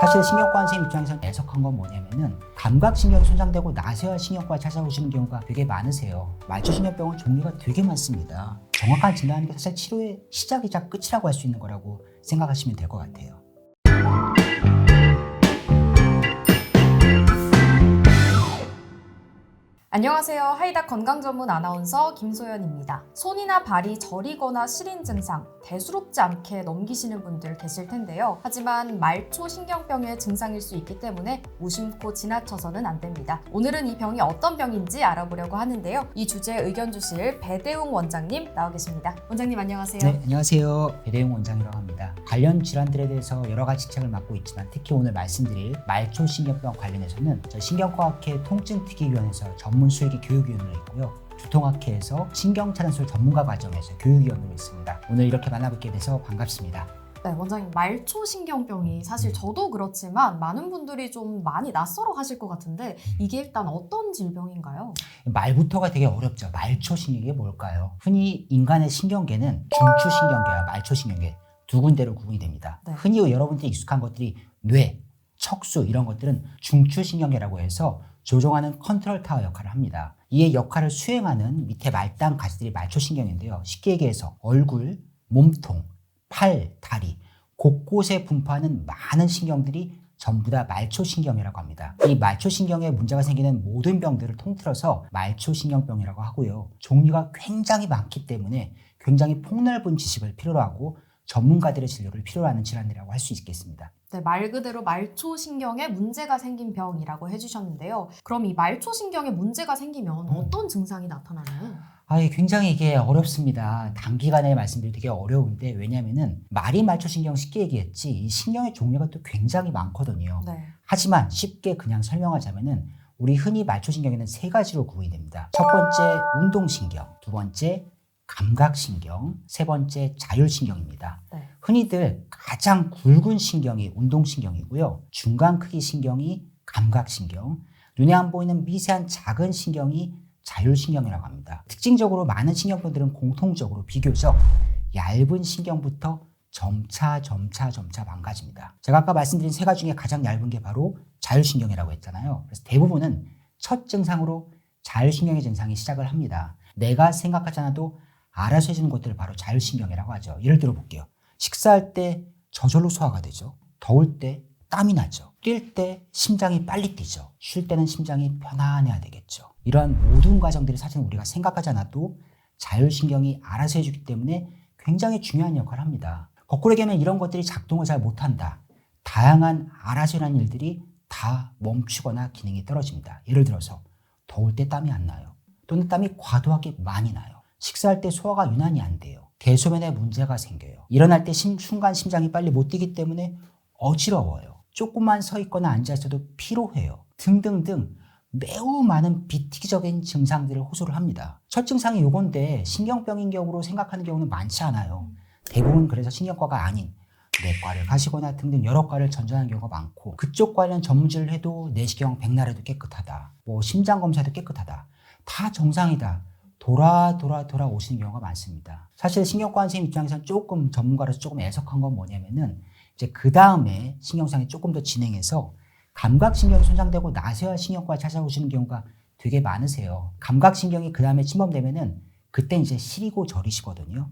사실 신경과 선생님 입장에서 애석한 건 뭐냐면은 감각신경이 손상되고 나서야 신경과에 찾아오시는 경우가 되게 많으세요. 말초신경병은 종류가 되게 많습니다. 정확한 게 사실 치료의 시작이자 끝이라고 할 수 있는 거라고 생각하시면 될 것 같아요. 안녕하세요. 하이닥 건강 전문 아나운서 김소연입니다. 손이나 발이 저리거나 시린 증상, 대수롭지 않게 넘기시는 분들 계실 텐데요. 하지만 말초 신경병의 증상일 수 있기 때문에 무심코 지나쳐서는 안 됩니다. 오늘은 이 병이 어떤 병인지 알아보려고 하는데요. 이 주제에 의견 주실 배대웅 원장님 나와 계십니다. 원장님 안녕하세요. 네, 안녕하세요. 배대용 원장이라고 합니다. 관련 질환들에 대해서 여러 가지 책을 맡고 있지만 특히 오늘 말씀드릴 말초 신경병 관련해서는 저 신경과학회 통증특위위원회에서 전문 수의기 교육위원으로 있고요. 두통학회에서 신경차단술 전문가 과정에서 교육위원으로 있습니다. 오늘 이렇게 만나뵙게 돼서 반갑습니다. 네, 원장님 말초 신경병이 사실 저도 그렇지만 많은 분들이 좀 많이 낯설어 하실 것 같은데 이게 일단 어떤 질병인가요? 말부터가 되게 어렵죠. 말초 신경이 뭘까요? 흔히 인간의 신경계는 중추 신경계와 말초 신경계 두 군데로 구분이 됩니다. 네. 흔히 여러분들이 익숙한 것들이 뇌, 척수 이런 것들은 중추 신경계라고 해서 조종하는 컨트롤 타워 역할을 합니다. 이의 역할을 수행하는 밑에 말단 가지들이 말초신경인데요. 쉽게 얘기해서 얼굴, 몸통, 팔, 다리 곳곳에 분포하는 많은 신경들이 전부 다 말초신경이라고 합니다. 이 말초신경에 문제가 생기는 모든 병들을 통틀어서 말초신경병이라고 하고요. 종류가 굉장히 많기 때문에 굉장히 폭넓은 지식을 필요로 하고 전문가들의 진료를 필요로 하는 질환이라고 할 수 있겠습니다. 네, 말 그대로 말초 신경에 문제가 생긴 병이라고 해주셨는데요. 그럼 이 말초 신경에 문제가 생기면 음. 어떤 증상이 나타나나요? 아, 이 굉장히 이게 어렵습니다. 단기간에 말씀드리기 되게 어려운데 왜냐면은 말이 말초신경 쉽게 얘기했지 이 신경의 종류가 또 굉장히 많거든요. 네. 하지만 쉽게 그냥 설명하자면은 우리 흔히 말초신경에는 세 가지로 구분이 됩니다. 첫 번째 운동신경, 두 번째 감각신경, 세 번째 자율신경입니다. 네. 흔히들 가장 굵은 신경이 운동신경이고요. 중간 크기 신경이 감각신경, 눈에 안 보이는 미세한 작은 신경이 자율신경이라고 합니다. 특징적으로 많은 신경병들은 공통적으로 비교적 얇은 신경부터 점차 점차 점차 망가집니다. 제가 아까 말씀드린 세 가지 중에 가장 얇은 게 바로 자율신경이라고 했잖아요. 그래서 대부분은 첫 증상으로 자율신경의 증상이 시작을 합니다. 내가 생각하지 않아도 알아서 해주는 것들을 바로 자율신경이라고 하죠. 예를 들어 볼게요. 식사할 때 저절로 소화가 되죠. 더울 때 땀이 나죠. 뛸 때 심장이 빨리 뛰죠. 쉴 때는 심장이 편안해야 되겠죠. 이러한 모든 과정들이 사실 우리가 생각하지 않아도 자율신경이 알아서 해주기 때문에 굉장히 중요한 역할을 합니다. 거꾸로 얘기하면 이런 것들이 작동을 잘 못한다. 다양한 알아서 일하는 일들이 다 멈추거나 기능이 떨어집니다. 예를 들어서 더울 때 땀이 안 나요. 또는 땀이 과도하게 많이 나요. 식사할 때 소화가 유난히 안 돼요. 대소변에 문제가 생겨요. 일어날 때 심- 순간 심장이 빨리 못 뛰기 때문에 어지러워요. 조금만 서 있거나 앉아 있어도 피로해요. 등등등 매우 많은 비특이적인 증상들을 호소를 합니다. 첫 증상이 요건데 신경병인 경우로 생각하는 경우는 많지 않아요. 대부분 그래서 신경과가 아닌 내과를 가시거나 등등 여러 과를 전전하는 경우가 많고 그쪽 과는 전문질을 해도 내시경 백날에도 깨끗하다. 뭐 심장 검사도 깨끗하다. 다 정상이다. 돌아 돌아 돌아 오시는 경우가 많습니다. 사실 신경과 선생님 입장에서는 조금 전문가로서 조금 애석한 건 뭐냐면은 이제 그 다음에 신경상이 조금 더 진행해서 감각신경이 손상되고 나서야 신경과에 찾아오시는 경우가 되게 많으세요. 감각신경이 그 다음에 침범되면은 그때 이제 시리고 저리시거든요.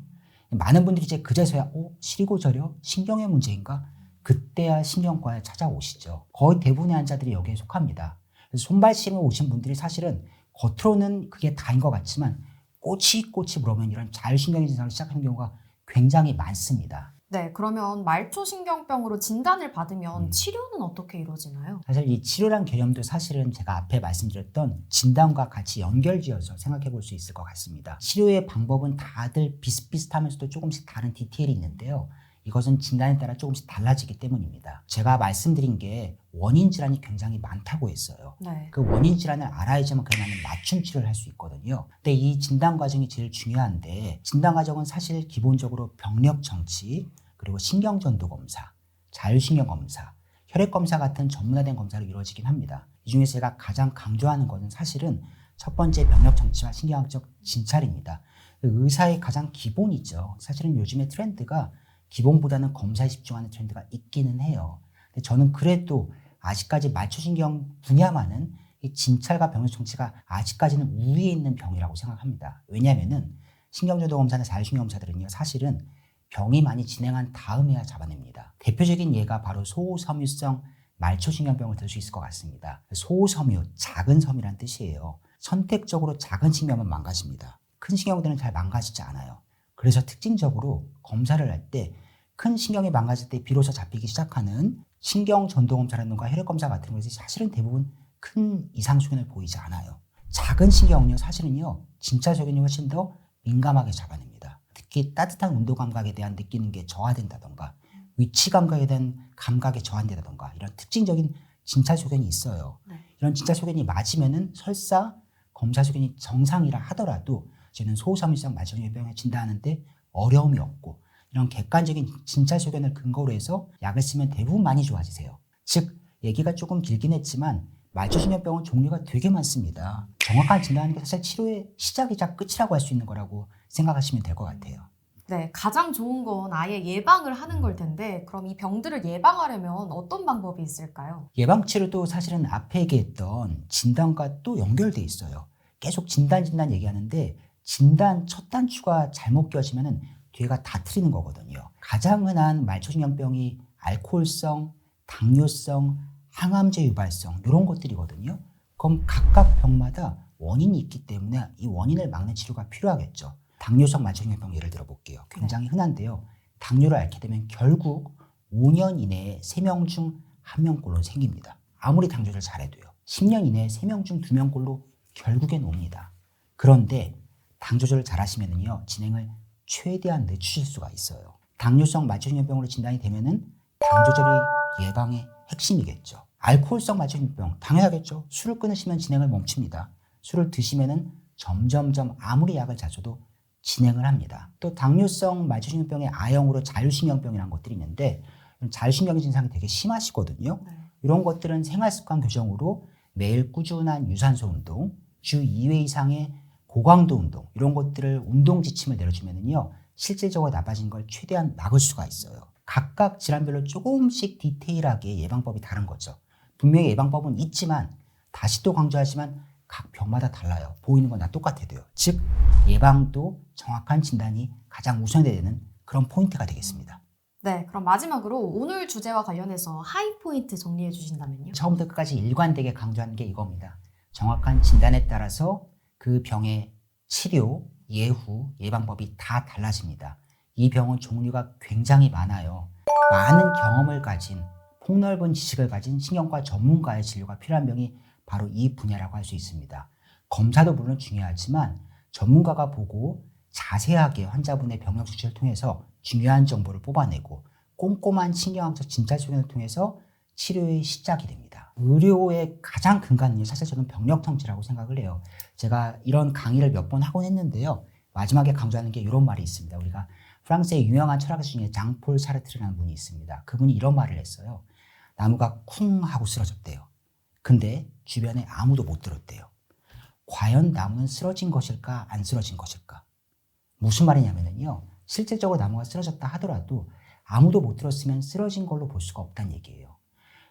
많은 분들이 이제 그제서야 어 시리고 저려 신경의 문제인가? 그때야 신경과에 찾아오시죠. 거의 대부분의 환자들이 여기에 속합니다. 그래서 손발 시름에 오신 분들이 사실은 겉으로는 그게 다인 것 같지만 꼬치꼬치 물어보면 이런 자율신경의 증상을 시작하는 경우가 굉장히 많습니다. 네, 그러면 말초 신경병으로 진단을 받으면 음. 치료는 어떻게 이루어지나요? 사실 이 치료란 개념도 사실은 제가 앞에 말씀드렸던 진단과 같이 연결지어서 생각해 볼 수 있을 것 같습니다. 치료의 방법은 다들 비슷비슷하면서도 조금씩 다른 디테일이 있는데요. 이것은 진단에 따라 조금씩 달라지기 때문입니다. 제가 말씀드린 게 원인 질환이 굉장히 많다고 했어요. 네. 그 원인 질환을 알아야지만 그러면 맞춤 치료를 할 수 있거든요. 근데 이 진단 과정이 제일 중요한데 진단 과정은 사실 기본적으로 병력 정치 그리고 신경전도 검사, 자율신경 검사, 혈액 검사 같은 전문화된 검사로 이루어지긴 합니다. 이 중에서 제가 가장 강조하는 것은 사실은 첫 번째 병력 정치와 신경학적 진찰입니다. 그 의사의 가장 기본이죠. 사실은 요즘의 트렌드가 기본보다는 검사에 집중하는 트렌드가 있기는 해요. 근데 저는 그래도 아직까지 말초신경 분야만은 이 진찰과 병력 정치가 아직까지는 우위에 있는 병이라고 생각합니다. 왜냐하면은 신경조도 검사나 자율신경 검사들은요 사실은 병이 많이 진행한 다음에야 잡아냅니다. 대표적인 예가 바로 소호섬유성 말초신경병을 들 수 있을 것 같습니다. 소호섬유, 작은 섬이란 뜻이에요. 선택적으로 작은 신경은 망가집니다. 큰 신경들은 잘 망가지지 않아요. 그래서 특징적으로 검사를 할 때 큰 신경이 망가질 때 비로소 잡히기 시작하는 신경 전동 검사라든가 혈액 검사 같은 것이 사실은 대부분 큰 이상 소견을 보이지 않아요. 작은 신경은요, 사실은요, 진짜 소견이 훨씬 더 민감하게 잡아냅니다. 특히 따뜻한 온도 감각에 대한 느끼는 게 저하된다던가, 위치 감각에 대한 감각이 저하된다던가, 이런 특징적인 진찰 소견이 있어요. 네. 이런 진찰 소견이 맞으면은 설사 검사 소견이 정상이라 하더라도 저는 소호섬유성 말초신경병을 진단하는데 어려움이 없고 이런 객관적인 진찰 소견을 근거로 해서 약을 쓰면 대부분 많이 좋아지세요. 즉 얘기가 조금 길긴 했지만 말초신경병은 종류가 되게 많습니다. 정확한 진단하는 게 사실 치료의 시작이자 끝이라고 할 수 있는 거라고 생각하시면 될 것 같아요. 네, 가장 좋은 건 아예 예방을 하는 걸 텐데 그럼 이 병들을 예방하려면 어떤 방법이 있을까요? 예방 치료도 사실은 앞에 얘기했던 진단과 또 연결돼 있어요. 계속 진단 진단 얘기하는데 진단 첫 단추가 잘못 껴지면은 뒤에가 다 틀리는 거거든요. 가장 흔한 말초신경병이 알코올성, 당뇨성, 항암제 유발성 이런 것들이거든요. 그럼 각각 병마다 원인이 있기 때문에 이 원인을 막는 치료가 필요하겠죠. 당뇨성 말초신경병 예를 들어 볼게요. 굉장히 흔한데요. 당뇨를 앓게 되면 결국 5년 이내에 3명 중 1명꼴로 생깁니다. 아무리 당조를 잘해도요. 10년 이내에 3명 중 2명꼴로 결국엔 옵니다. 그런데 당 조절을 잘 하시면은요 진행을 최대한 늦추실 수가 있어요. 당뇨성 말초신경병으로 진단이 되면은 당 조절이 예방의 핵심이겠죠. 알코올성 말초신경병 당연하겠죠. 술을 끊으시면 진행을 멈춥니다. 술을 드시면은 점점점 아무리 약을 자줘도 진행을 합니다. 또 당뇨성 말초신경병의 아형으로 자율신경병이라는 것들이 있는데 자율신경 증상이 되게 심하시거든요. 네. 이런 것들은 생활습관 교정으로 매일 꾸준한 유산소 운동, 주 2회 이상의 고강도 운동 이런 것들을 운동 지침을 내려주면은요 실질적으로 나빠진 걸 최대한 막을 수가 있어요. 각각 질환별로 조금씩 디테일하게 예방법이 다른 거죠. 분명히 예방법은 있지만 다시 또 강조하지만 각 병마다 달라요. 보이는 건 다 똑같아도요. 즉 예방도 정확한 진단이 가장 우선돼야 되는 그런 포인트가 되겠습니다. 네, 그럼 마지막으로 오늘 주제와 관련해서 하이 포인트 정리해 주신다면요? 처음부터 끝까지 일관되게 강조하는 게 이겁니다. 정확한 진단에 따라서 그 병의 치료, 예후, 예방법이 다 달라집니다. 이 병은 종류가 굉장히 많아요. 많은 경험을 가진 폭넓은 지식을 가진 신경과 전문가의 진료가 필요한 병이 바로 이 분야라고 할 수 있습니다. 검사도 물론 중요하지만 전문가가 보고 자세하게 환자분의 병력 수치를 통해서 중요한 정보를 뽑아내고 꼼꼼한 신경학적 진찰 소견을 통해서 치료의 시작이 됩니다. 의료의 가장 근간은요, 사실 저는 병력 통치라고 생각을 해요. 제가 이런 강의를 몇 번 하곤 했는데요. 마지막에 강조하는 게 이런 말이 있습니다. 우리가 프랑스의 유명한 철학자 중에 장폴 사르트르라는 분이 있습니다. 그분이 이런 말을 했어요. 나무가 쿵 하고 쓰러졌대요. 근데 주변에 아무도 못 들었대요. 과연 나무는 쓰러진 것일까, 안 쓰러진 것일까? 무슨 말이냐면요. 실질적으로 나무가 쓰러졌다 하더라도 아무도 못 들었으면 쓰러진 걸로 볼 수가 없다는 얘기예요.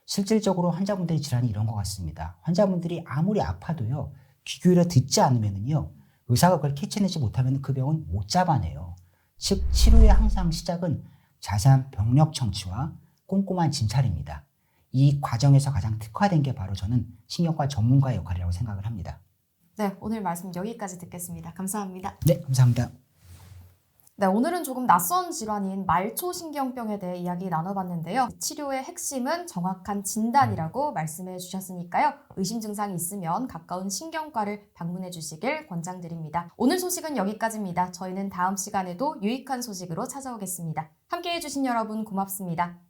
실질적으로 환자분들의 질환이 이런 것 같습니다. 환자분들이 아무리 아파도요, 귀 기울여 듣지 않으면은요, 의사가 그걸 캐치내지 못하면 그 병은 못 잡아내요. 즉, 치료의 항상 시작은 자세한 병력 청취와 꼼꼼한 진찰입니다. 이 과정에서 가장 특화된 게 바로 저는 신경과 전문가의 역할이라고 생각을 합니다. 네, 오늘 말씀 여기까지 듣겠습니다. 감사합니다. 네, 감사합니다. 네, 오늘은 조금 낯선 질환인 말초신경병에 대해 이야기 나눠봤는데요. 치료의 핵심은 정확한 진단이라고 말씀해 주셨으니까요. 의심 증상이 있으면 가까운 신경과를 방문해 주시길 권장드립니다. 오늘 소식은 여기까지입니다. 저희는 다음 시간에도 유익한 소식으로 찾아오겠습니다. 함께 해주신 여러분 고맙습니다.